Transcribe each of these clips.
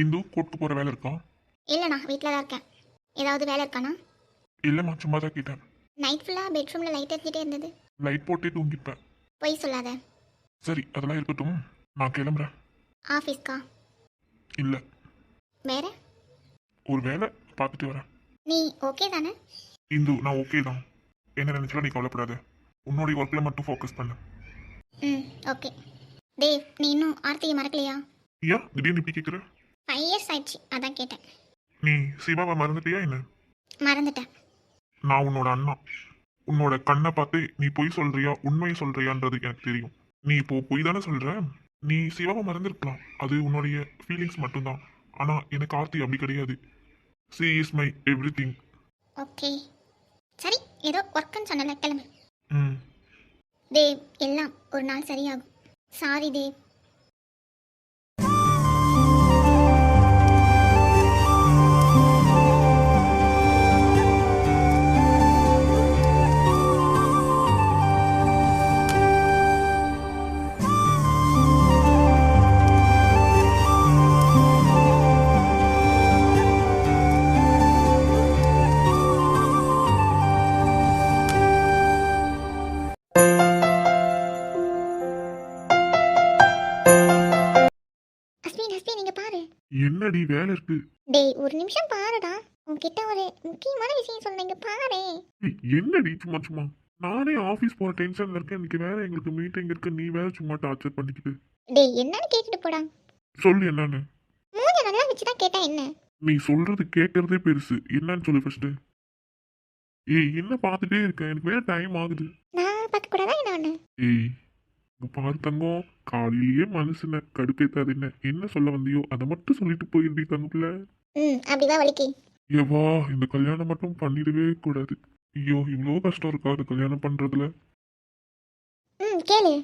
இந்து கோர்ட்டுக்கு போகிற வேலை இருக்கா? இல்லைண்ணா வீட்டில் தான் இருக்கேன். ஏதாவது வேலை இருக்காண்ணா? இல்லைம்மா சும்மா தான் கேட்டேன். நைட் ஃபுல்லாக பெட்ரூமில் லைட் எரிஞ்சிட்டே இருந்தது. லைட் போட்டே தூங்கிப்பேன். பொய் சொல்லாத. சரி அதெல்லாம் இருக்கட்டும். நான் கிளம்புறேன். ஆஃபீஸ்க்கா? இல்லை. வேற? ஒரு வேலை பார்த்துட்டு வரேன். நீ ஓகே தானே? இந்து நான் ஓகே தான். என்ன நினைச்சாலும் நீ கவலைப்படாத. உன்னோடைய ஒர்க்கில் மட்டும் ஃபோக்கஸ் பண்ணு. ம் ஓகே தேவ் நீ இன்னும் ஆர்த்தியை மறக்கலையா? ஏன்? திடீர்னு இப்படி கேட்குற ஃபைவ் இயர்ஸ் ஆயிடுச்சு அதான் கேட்டேன். நீ சிவாவை மறந்துட்டியா என்ன? மறந்துட்டேன். நான் உன்னோட அண்ணா. உன்னோட கண்ணை பார்த்து நீ பொய் சொல்றியா உண்மையை சொல்றியான்றது எனக்கு தெரியும். நீ இப்போ பொய் தானே சொல்ற? நீ சிவாவை மறந்துருக்கலாம். அது உன்னுடைய ஃபீலிங்ஸ் மட்டும்தான். ஆனா எனக்கு ஆர்த்தி அப்படி கிடையாது. She is my everything okay சரி ஏதோ ஒர்க்குன்னு சொன்னல கிளம்பு. ம். தேவ் எல்லாம் ஒரு நாள் சரியாகும். சாரி தேவ் பாரு. என்னடி சும்மா சும்மா? நானே ஆஃபீஸ் போற டென்ஷன்ல இருக்கேன். இன்னைக்கு வேற எங்களுக்கு மீட்டிங் இருக்கு. நீ வேற சும்மா டார்ச்சர் பண்ணிக்கிட்டு. டேய் என்னன்னு கேட்டுட்டு போடா. சொல்லு என்னன்னு. மூஞ்ச நல்லா வச்சு தான் கேட்டா என்ன? நீ சொல்றது கேட்கறதே பெருசு. என்னன்னு சொல்லு ஃபர்ஸ்ட் ஏய் என்ன பார்த்துட்டே இருக்க? எனக்கு வேற டைம் ஆகுது. நான் பார்க்க கூடாதா என்ன ஒண்ணு ஏய் இங்க பாரு தங்கம் காலையிலேயே மனுஷனை கடுப்பேத்தாது என்ன? என்ன சொல்ல வந்தியோ? அதை மட்டும் சொல்லிட்டு போயிருந்தி தங்கப்புல ம் அப்படிதான் வலிக்கு. ஏவா இந்த கல்யாணம் மட்டும் பண்ணிடவே கூடாது. ஐயோ இவ்வளோ கஷ்டம் இருக்கா அது கல்யாணம் பண்றதுல? ம் கேளு.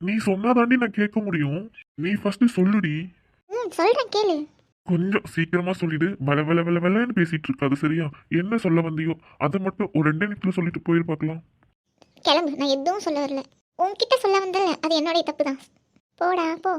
நீ சொன்னாதாண்டி நான் கேட்க முடியும். நீ ஃபர்ஸ்ட் சொல்லுடி. ம் சொல்றேன் கேளு. கொஞ்சம் சீக்கிரமா சொல்லிடு. வள வள வள வளன்னு பேசிட்டு இருக்காது சரியா? என்ன சொல்ல வந்தியோ அதை மட்டும் ஒரு ரெண்டே நிமிஷத்துல சொல்லிட்டு போயிரு பார்க்கலாம். கிளம்பு நான் எதுவும் சொல்ல வரல. உன்கிட்ட சொல்ல வந்தல அது என்னுடைய தப்பு தான் போடா போ.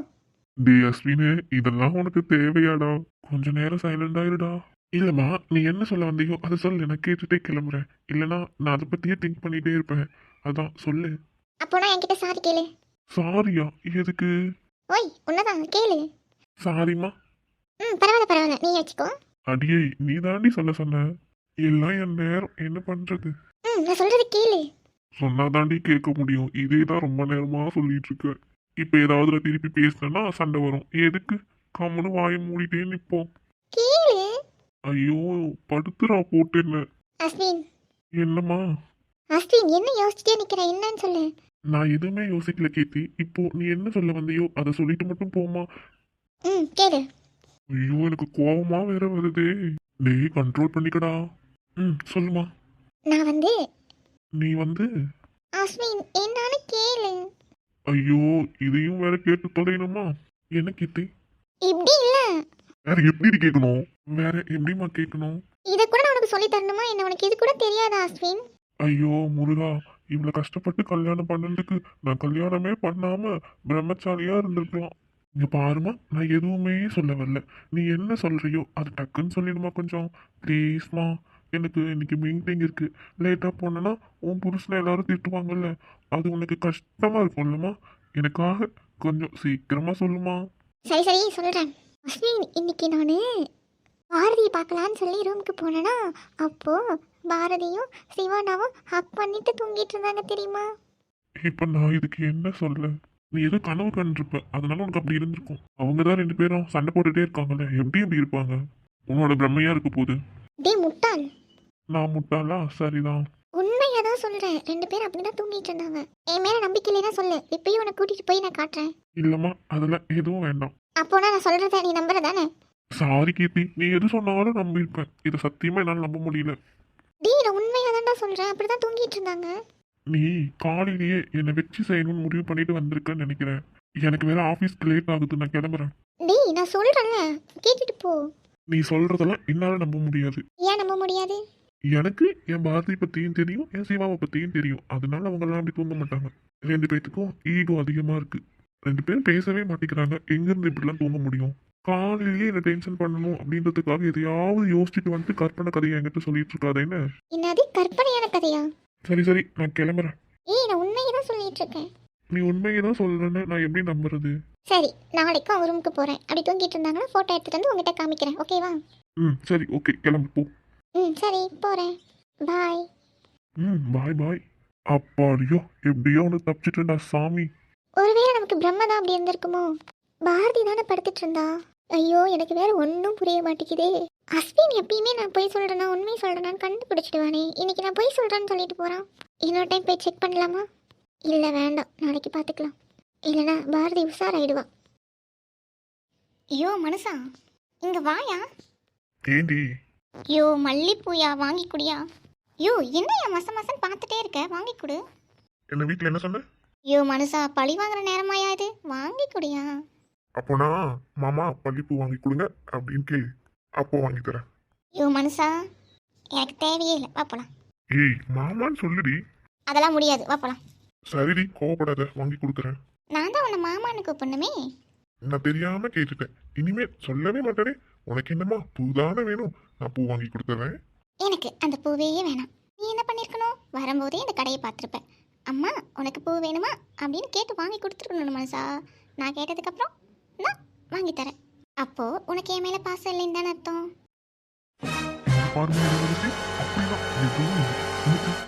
டே அஸ்வினு இதெல்லாம் உனக்கு தேவையாடா? கொஞ்ச நேரம் சைலண்ட் ஆயிருடா இல்லம்மா நீ என்ன சொல்ல வந்தியோ அதை சொல்லு நான் கேட்டுட்டே கிளம்புறேன். இல்லனா நான் அதை பத்தியே திங்க் பண்ணிட்டே இருப்பேன். அதான் சொல்லு. அப்போனா என்கிட்ட சாரி கேளு. சாரியா? எதுக்கு? ஓய் உன்னதான் கேளு. சாரிம்மா. ம் பரவாயில்ல பரவாயில்ல நீ வச்சுக்கோ. அடியே நீ தாண்டி சொல்ல சொன்ன. எல்லாம் என் நேரம் என்ன பண்றது? ம் நான் சொல்றது கேளு. சொன்னாதாண்டி கேட்க முடியும். இதே தான் ரொம்ப நேரமா சொல்லிட்டு இருக்க இப்ப ஏதாவது நான் திருப்பி பேசினேன்னா சண்டை வரும். எதுக்கு? கம்முன்னு வாயை மூடிட்டே நிப்போம். கேளு ஐயோ படுத்துறா போட்டு என்ன அஸ்வின். என்னம்மா? அஸ்வின் என்ன யோசிச்சுட்டே நிக்கிற? என்னன்னு சொல்லு. நான் எதுவுமே யோசிக்கல கீர்த்தி. இப்போ நீ என்ன சொல்ல வந்தியோ அதை சொல்லிட்டு மட்டும் போமா ம் கேளு. ஐயோ எனக்கு கோவமா வேற வருதே. டேய் கண்ட்ரோல் பண்ணிக்கடா. ம் சொல்லுமா நான் வந்து நீ வந்து? அஸ்வின் என்னன்னு கேளு. ஐயோ இதையும் வேற கேட்டு தொலைணுமா என்ன கீர்த்தி? இப்படி இல்ல. வேற எப்படி கேட்கணும்? வேற எப்படிம்மா கேட்கணும்? இதை கூட நான் உனக்கு சொல்லி தரணுமா? என்ன உனக்கு இது கூட தெரியாதா அஸ்வின்? ஐயோ முருகா இவ்வளவு கஷ்டப்பட்டு கல்யாணம் பண்ணதுக்கு நான் கல்யாணமே பண்ணாம பிரம்மச்சாரியா இருந்திருக்கலாம். இங்க பாருமா நான் எதுவுமே சொல்ல வரல நீ என்ன சொல்றியோ அது டக்குன்னு சொல்லிடுமா கொஞ்சம். ப்ளீஸ்மா எனக்கு இன்னைக்கு மீட்டிங் இருக்கு. லேட்டா போனேன்னா உன் புருஷனை எல்லாரும் திட்டுவாங்கல்ல அது உனக்கு கஷ்டமா இருக்கும்லம்மா. எனக்காக கொஞ்சம் சீக்கிரமா சொல்லுமா சரி சரி சொல்கிறேன் அஸ்வின் இன்னைக்கு நான் பாரதியை பார்க்கலான்னு சொல்லி ரூமுக்கு போனேன்னா அப்போது பாரதியும் சிவானாவும் ஹக் பண்ணிட்டு தூங்கிட்டு இருந்தாங்க தெரியுமா? இப்ப நான் இதுக்கு என்ன சொல்ல? நீ ஏதோ கனவு கண்டிருப்ப. அதனால உனக்கு அப்படி இருந்திருக்கும். அவங்க தான் ரெண்டு பேரும் சண்டை போட்டுட்டே இருக்காங்கல்ல. எப்படி அப்படி இருப்பாங்க? உன்னோட பிரம்மையா இருக்க போகுது. டே முட்டாள். நான் முட்டாளா? சரிதான். உண்மையாக தான் சொல்கிறேன் ரெண்டு பேரும் அப்படி தான் தூங்கிட்டு இருந்தாங்க. என் மேலே நம்பிக்கை இல்லைன்னா சொல்லு. இப்பயும் உன்னை கூட்டிகிட்டு போய் நான் காட்டுறேன். இல்லம்மா அதெல்லாம் எதுவும் வேண்டாம். அப்போனா நான் சொல்கிறத நீ நம்புற தானே சாரி கீர்த்தி. நீ எது சொன்னாலும் நம்பியிருப்பேன். இதை சத்தியமா என்னால் நம்ப முடியல. டே நான் உண்மையாக தான்டா சொல்கிறேன் அப்படி தான் தூங்கிட்டு இருந்தாங்க. நீ காலையிலேயே என்னை வச்சு செய்யணும்னு முடிவு பண்ணிட்டு வந்திருக்கேன்னு நினைக்கிறேன். எனக்கு வேற ஆஃபீஸ்க்கு லேட் ஆகுது. நான் கிளம்புறேன். டேய் நான் சொல்கிறேன்ல கேட்டுட்டு போ. நீ சொல்றதெல்லாம் என்னால நம்ப முடியாது. ஏன் நம்ப முடியாது? எனக்கு என் பாரதி பத்தியும் தெரியும் என் சிவாவை பத்தியும் தெரியும். அதனால அவங்க எல்லாம் அப்படி தூங்க மாட்டாங்க. ரெண்டு பேத்துக்கும் ஈகோ அதிகமா இருக்கு. ரெண்டு பேரும் பேசவே மாட்டேங்கிறாங்க. எங்கேருந்து இப்படிலாம் தூங்க முடியும்? காலையிலேயே என்ன டென்ஷன் பண்ணணும் அப்படின்றதுக்காக எதையாவது யோசிச்சுட்டு வந்துட்டு கற்பனை கதையை என்கிட்ட சொல்லிட்டு இருக்காத என்ன? என்னது? கற்பனையான கதையா? சரி சரி நான் கிளம்புறேன். ஏய் நான் உண்மையை தான் சொல்லிட்டு இருக்கேன். நீ உண்மையை தான் சொல்றேன்னு நான் எப்படி நம்புறது? சரி நாளைக்கு அவங்க ரூமுக்கு போகிறேன் அப்படி தூங்கிட்டு இருந்தாங்கன்னா ஃபோட்டோ எடுத்துட்டு வந்து உங்ககிட்ட காமிக்கிறேன். ஓகேவா ம் சரி ஓகே கிளம்பு போ. ம் சரி போகிறேன் பாய் ம் பாய் பாய் அப்பாடியோ எப்படியோ ஒன்று தப்பிச்சிட்டேன்டா சாமி. ஒருவேளை நமக்கு பிரம்ம தான் அப்படி இருந்திருக்குமோ? பாரதி தானே படுத்துட்டு இருந்தா? ஐயோ எனக்கு வேற ஒன்றும் புரிய மாட்டேங்குதே. அஸ்வின் எப்பயுமே நான் போய் சொல்கிறேன்னா உண்மை சொல்கிறேனான்னு கண்டுபிடிச்சிடுவானே. இன்னைக்கு நான் போய் சொல்கிறேன்னு சொல்லிட்டு போகிறான் இன்னொரு டைம் போய் செக் பண்ணலாமா? இல்லை வேண்டாம். நாளைக்கு பார்த்துக்கலாம் இல்லைனா பாரதி உஷாராயிடுவா. ஐயோ மனுஷா இங்கே வாயா? ஏண்டி? ஐயோ மல்லிப்பூயா வாங்கி குடியா? ஐயோ என்னையா மச மசன் பார்த்துட்டே இருக்க? வாங்கி கொடு. என்ன வீட்டில் என்ன சொன்ன ஐயோ மனுஷா பழி வாங்குற நேரமாயா இது? வாங்கி குடியா அப்போனா மாமா பள்ளிப்பூ வாங்கி கொடுங்க அப்படின்னு கேளு. அப்போ வாங்கி தரேன். ஐயோ மனுஷா எனக்கு தேவையே இல்லை. வா போலாம். ஏய் மாமான்னு சொல்லுடி. அதெல்லாம் முடியாது. வா போலாம். சரிடி கோவப்படாத. வாங்கி கொடுக்குறேன். நான் தான் உன்னை மாமான்னு கூப்பிடணுமே. நான் தெரியாம கேட்டுட்டேன். இனிமே சொல்லவே மாட்டேனே. உனக்கு என்னம்மா பூ தானே வேணும்? நான் பூ வாங்கி கொடுத்துறேன். எனக்கு அந்த பூவே வேணாம். நீ என்ன பண்ணியிருக்கணும் வரும்போதே இந்த கடையை பார்த்துருப்பேன். அம்மா உனக்கு பூ வேணுமா? அப்படின்னு கேட்டு வாங்கி கொடுத்துருக்கணும் மனுஷா நான் கேட்டதுக்கப்புறம் நான் வாங்கி தரேன். அப்போ உனக்கு என் மேலே பாசம் இல்லைன்னு தானே அர்த்தம்?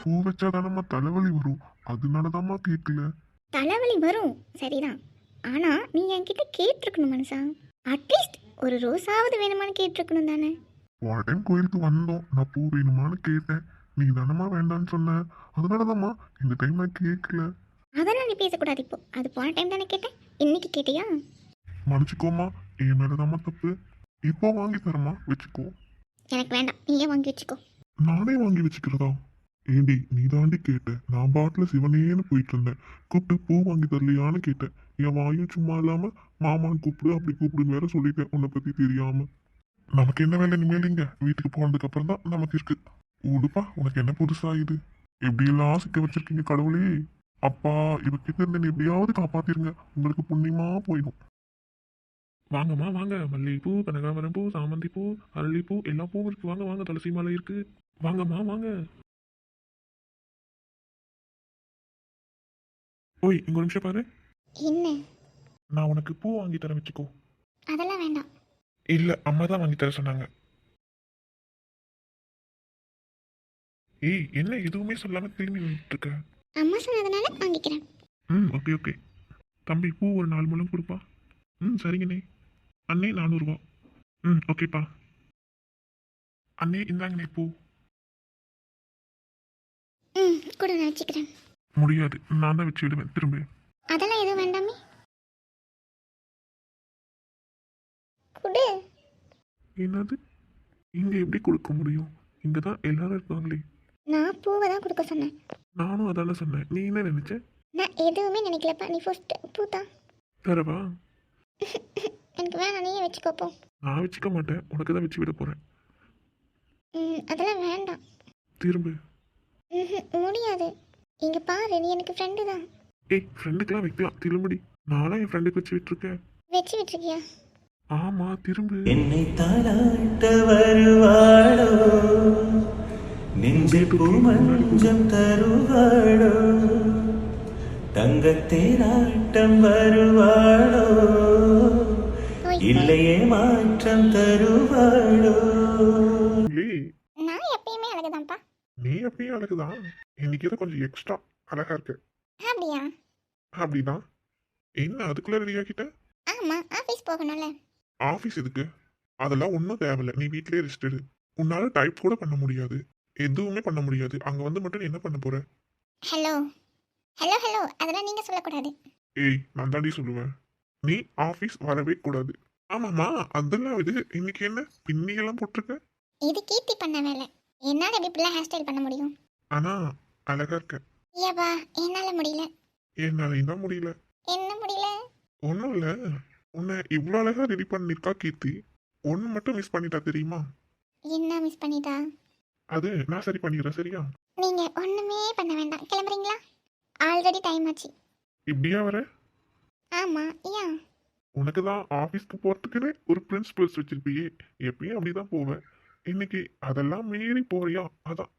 பூ வச்சா தானம்மா தலைவலி வரும். அதனாலதாம்மா கேட்கல. தலைவலி வரும். சரிதான். ஆனா நீ என்கிட்ட கேட்டிருக்கணும் மனுஷா அட்லீஸ்ட் ஒரு ரோஸாவது வேணுமான்னு கேட்டிருக்கணும் தானே? டைம் கோயிலுக்கு வந்தோம். நான் பூ வேணுமான்னு கேட்டேன். நீ தானம்மா வேண்டான்னு சொன்ன. அதனாலதாம்மா இந்த டைம் நான் கேட்கல அதெல்லாம் நீ பேசக்கூடாது இப்போ. அது போன டைம் தானே கேட்டேன். இன்னைக்கு கேட்டியா? மன்னிச்சுக்கோமா என் மேலதாம்மா தப்பு. இப்போ வாங்கி தரமா வச்சுக்கோ. எனக்கு வேண்டாம். நீயே வாங்கி வச்சுக்கோ. நானே வாங்கி வச்சுக்கிறதா? ஏண்டி நீ தாண்டி கேட்ட. நான் பாட்டில் சிவனேன்னு போயிட்டு இருந்தேன் கூப்பிட்டு பூ வாங்கி தரலையான்னு கேட்டேன். என் வாயும் சும்மா இல்லாம மாமான்னு கூப்பிடு அப்படி கூப்பிடுன்னு வேற சொல்லிட்டேன். உன்னை பத்தி தெரியாம. நமக்கு என்ன வேலை இனிமேல் இங்க? வீட்டுக்கு போனதுக்கு அப்புறம் தான் நமக்கு இருக்கு. உடுப்பா உனக்கு என்ன புதுசா இது? எப்படி எல்லாம் சிக்க வச்சிருக்கீங்க கடவுளே? அப்பா இவகிட்ட இருந்து என்னை எப்படியாவது காப்பாத்திருங்க. உங்களுக்கு புண்ணியமா போயிடும். வாங்கம்மா வாங்க. மல்லிகைப்பூ கனகாமரம் பூ சாமந்தி பூ அரளிப்பூ எல்லா பூவும் இருக்கு. வாங்க வாங்க. துளசி மாலை இருக்கு. வாங்கம்மா வாங்க. ஓய் இங்க ஒரு நிமிஷம் பாரு. என்ன? நான் உனக்கு பூ வாங்கி தரேன் வச்சுக்கோ. அதெல்லாம் வேண்டாம். இல்ல அம்மா தான் வாங்கி தர சொன்னாங்க. ஏய் என்ன எதுவுமே சொல்லாம திரும்பி வந்துட்டு இருக்க அம்மா சொன்னதுனால வாங்கிக்கிறேன். ம் ஓகே ஓகே. தம்பி பூ ஒரு நாலு முழம் கொடுப்பா. ம் சரிங்கண்ணே. அண்ணே நானூறுபா ம் ஓகேப்பா. அண்ணே இந்தாங்கண்ணே பூ. ம் கூட நான் வச்சுக்கிறேன். முடியாது. நான் தான் வச்சு விடுவேன். திரும்ப. அதெல்லாம் எதுவும் வேண்டாமே. குடு. என்னது? இங்க எப்படி கொடுக்க முடியும்? இங்க தான் எல்லாரும் இருக்காங்களே. நான் பூவை தான் கொடுக்க சொன்னேன். நானும் அதான சொன்னேன். நீ என்ன நினைச்ச? நான் எதுவுமே நினைக்கலப்பா. நீ ஃபர்ஸ்ட் பூ தான். தரவா? எனக்கு வேணாம் நீயே வச்சுக்கோப்போ நான் வச்சுக்க மாட்டேன். உனக்கு தான் வச்சு விட போறேன். ம் அதெல்லாம் வேண்டாம். திரும்ப. ம்ஹும், முடியாது. இங்கே பாரு நீ எனக்கு ஃப்ரெண்டு தான். ஏய் ஃப்ரெண்டுக்கெல்லாம் வைக்கலாம். திரும்படி. நானும் என் ஃப்ரெண்டுக்கு வச்சு விட்டுருக்கேன். வச்சு விட்டுருக்கியா? ஆமா திரும்ப. என்னை தாளாட்ட வருவாளோ? நெஞ்சில் பூமஞ்சம் தருவாளோ? தங்கத்தேராட்டம் வருவாளோ? இல்லையே மாற்றம் தருவாளோ? நான் எப்பயுமே அழகுதான்ப்பா. நீ எப்பயும் அழகுதான். இன்னைக்கு ஏதோ கொஞ்சம் எக்ஸ்ட்ரா அழகா இருக்கு? அப்படியா? அப்படின்னா என்ன அதுக்குள்ள ரெடி ஆக்கிட்ட ஆமாம் ஆஃபீஸ் போகணும்ல. ஆஃபீஸ் எதுக்கு? அதெல்லாம் ஒன்றும் தேவையில்ல. நீ வீட்லயே ரெஸ்ட் எடு. உன்னால டைப் கூட பண்ண முடியாது. எதுவுமே பண்ண முடியாது. அங்க வந்து மட்டும் நீ என்ன பண்ண போற? ஹலோ ஹலோ ஹலோ அதெல்லாம் நீங்கள் சொல்லக்கூடாது. ஏய் நான் தாண்டி சொல்லுவேன். நீ ஆஃபீஸ் வரவே கூடாது. ஆமாம்மா அதெல்லாம் இது. இன்னைக்கு என்ன? பின்னியெல்லாம் போட்டிருக்க? இது கீர்த்தி பண்ண வேலை. என்னால் இப்படிலாம் ஹேர் ஸ்டைல் பண்ண முடியும்? ஆனா அழகா இருக்க. ஏப்பா என்னால் முடியல. என்னாலையும் தான் முடியல. என்ன முடியல? ஒன்றும் இல்லை. உன்னை இவ்வளோ அழகா ரெடி பண்ணிருக்கா கீர்த்தி. ஒன்று மட்டும் மிஸ் பண்ணிட்டா தெரியுமா? என்ன மிஸ் பண்ணிட்டா? அது நான் சரி பண்ணிடுறேன் சரியா? நீங்கள் ஒன்றுமே பண்ண வேண்டாம். கிளம்புறீங்களா? ஆல்ரெடி டைம் ஆச்சு. இப்படியா வர? ஆமா ஏன் உனக்கு தான் ஆஃபீஸ்க்கு போகிறதுக்குன்னு ஒரு பிரின்சிபல்ஸ் வச்சிருப்பியே. எப்பயும் அப்படிதான் போவேன். இன்னைக்கு அதெல்லாம் மீறி போறியா? அதான்.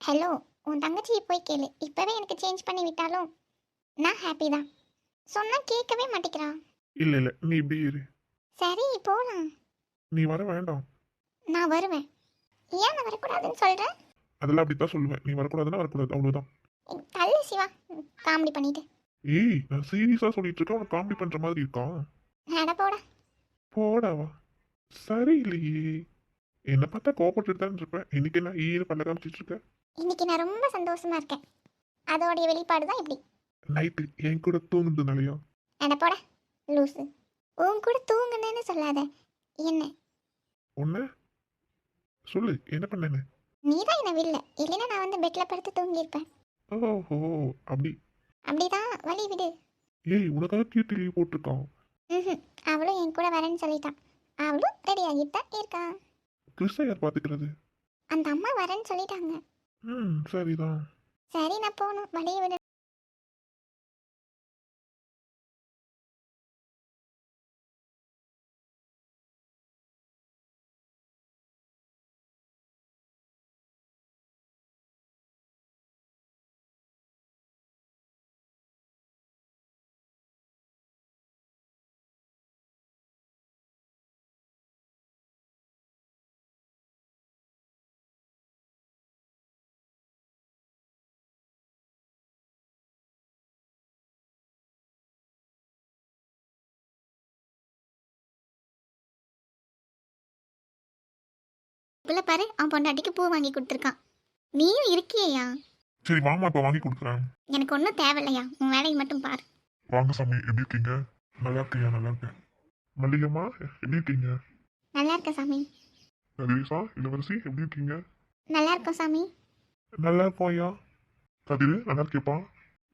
ஹலோ உன் தங்கச்சியை போய் கேளு. இப்பவே எனக்கு சேஞ்ச் பண்ணி விட்டாலும் நான் ஹாப்பி தான். சொன்னா கேட்கவே மாட்டேங்கிறா. இல்லை இல்லை நீ இப்படி இரு. சரி போலாம். நீ வர வேண்டாம். நான் வருவேன். ஏன் நான் வரக்கூடாதுன்னு சொல்றேன் அதெல்லாம் அப்படித்தான் சொல்லுவேன். நீ வரக்கூடாதுன்னா வரக்கூடாது. அவ்வளோதான் தள்ளு சிவா. காமெடி பண்ணிட்டு. ஏய் நான் சீரியஸாக சொல்லிட்டு இருக்கேன். உனக்கு காமெடி பண்ணுற மாதிரி இருக்கா? நட போடா. போடாவா? சரியில்லையே. என்னை பார்த்தா கோபப்பட்டுட்டு தான் இருப்பேன். இன்னைக்கு என்ன ஈன்னு பல்ல காமிச்சிட்டு இருக்க? இன்னைக்கு நான் ரொம்ப சந்தோஷமா இருக்கேன். அதோடைய வெளிப்பாடு தான் இப்படி. நைட்டு என் கூட தூங்குனதுனாலயா? நட போடா. லூசு. உன் கூட தூங்குனேன்னு சொல்லாத. என்ன? ஒன்று சொல்லு என்ன பண்ணேன்னு? நீ தான் என்ன வில்ல இல்லைன்னா நான் வந்து பெட்ல படுத்து தூங்கியிருப்பேன். ஓஹோ அப்படி. அப்படிதான் வழி விடு. ஏய் உனக்காக கீர்த்தி லீவ் போட்டிருக்கான். ம் அவளும் என் கூட வரேன்னு சொல்லிட்டான். அவளும் ரெடி ஆகிட்டு தான் இருக்கா கிறிஸ்டா யார் பார்த்துக்கிறது? அந்த அம்மா வரேன்னு சொல்லிட்டாங்க. ம் சரிதான். சரி நான் போகணும். வழியை விடு. புள்ள பாரு அவன் பொண்டாட்டிக்கு பூ வாங்கி கொடுத்துருக்கான். நீயும் இருக்கியா சரி வாமா இப்போ வாங்கி கொடுக்குறேன். எனக்கு ஒன்றும் தேவையில்லையா? உன் வேலையை மட்டும் பாரு. வாங்க சாமி எப்படி இருக்கீங்க? நல்லா இருக்கியா? நல்லா இருக்கேன். மல்லிகம்மா எப்படி இருக்கீங்க? நல்லா இருக்க சாமி. கதிரேசா இளவரசி எப்படி இருக்கீங்க? நல்லா இருக்கோம் சாமி. நல்லா இருக்கோம் ஐயா. கதிரு நல்லா இருக்கியப்பா?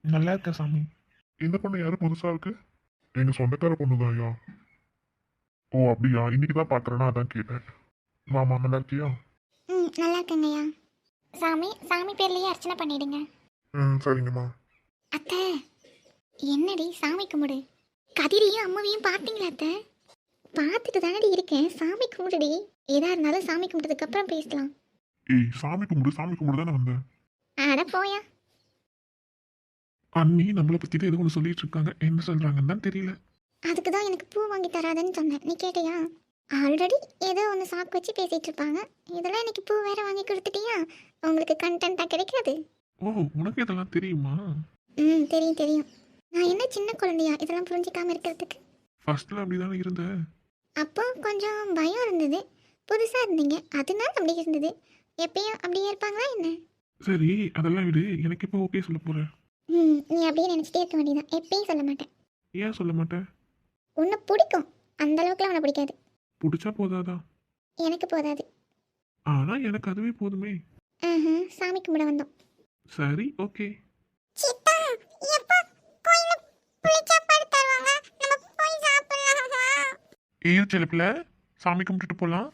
நல்லா இருக்கேன் சாமி. இந்த பொண்ணு யாரு? புதுசா இருக்கு? எங்க சொந்தக்கார பொண்ணு தான் ஐயா. ஓ அப்படியா? இன்னைக்கு தான் பாக்குறேன்னா அதான் கேட்டேன். மாமா நல்லா இருக்கியா ம் நல்லா இருக்கேங்கய்யா சாமி சாமி பேர்லயே அர்ச்சனை பண்ணிடுங்க. ம் சரிங்கம்மா. அத்தை என்னடி சாமி கும்பிடு? கதிரையும் அம்மாவையும் பார்த்தீங்களா அத்தை? பார்த்துட்டு தானடி இருக்கேன். சாமி கும்பிடுடி. எதா இருந்தாலும் சாமி கும்பிட்டதுக்கு அப்புறம் பேசலாம். ஏய் சாமி கும்பிடு சாமி கும்பிடு தானே வந்தேன். அட போயா. அண்ணி நம்மளை பத்தி ஏதோ ஒன்று சொல்லிட்டு இருக்காங்க. என்ன சொல்றாங்கன்னு தான் தெரியல. அதுக்கு தான் எனக்கு பூ வாங்கி தராதுன்னு சொன்னேன். நீ கேட்டியா? ஆல்ரெடி ஏதோ ஒன்று சாக்கு வச்சு பேசிட்டு இருப்பாங்க. இதெல்லாம் எனக்கு பூ வேற வாங்கி கொடுத்துட்டியா? உங்களுக்கு கண்டென்ட்டாக கிடைக்காது? ஓ உனக்கு இதெல்லாம் தெரியுமா? ம் தெரியும் தெரியும். நான் என்ன சின்ன குழந்தையா? இதெல்லாம் புரிஞ்சிக்காம இருக்கிறதுக்கு? ஃபர்ஸ்ட்ல அப்படிதானே இருந்த? அப்போ கொஞ்சம் பயம் இருந்தது. புதுசாக இருந்தீங்க. அதனால அப்படி இருந்தது. எப்பயும் அப்படியே இருப்பாங்களா என்ன? சரி அதெல்லாம் விடு. எனக்கு இப்போ ஓகே சொல்ல போற ம் நீ அப்படியே நினச்சிட்டே இருக்க வேண்டியதான் எப்பயும் சொல்ல மாட்டேன். ஏன் சொல்ல மாட்டேன் உன்னை பிடிக்கும். அந்த அளவுக்குலாம் உன்னை பிடிக்காது. பிடிச்சா போதாதா? எனக்கு போதாது. ஆனா எனக்கு அதுவே போதுமே. சாமி கும்பிட வந்தோம். சரி ஓகே. ஏன் செலப்பில் சாமி கும்பிட்டுட்டு போகலாம்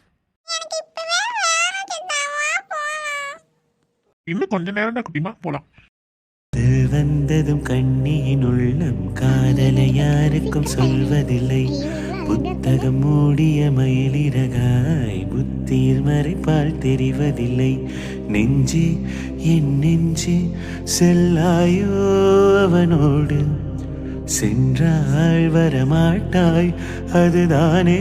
எனக்கு இப்பவே வேற சித்தாவா போலாம். இன்னும் கொஞ்ச நேரம் தான் குட்டிமா போகலாம் காதல் வந்ததும் கண்ணியின் உள்ளம் காதலை யாருக்கும் சொல்வதில்லை. புத்தகம் மூடிய மயிலிறகாய் புத்தீர் மறைப்பால் தெரிவதில்லை. நெஞ்சே என் நெஞ்சே செல்லாயோ அவனோடு. சென்றாள் வரமாட்டாய் அதுதானே?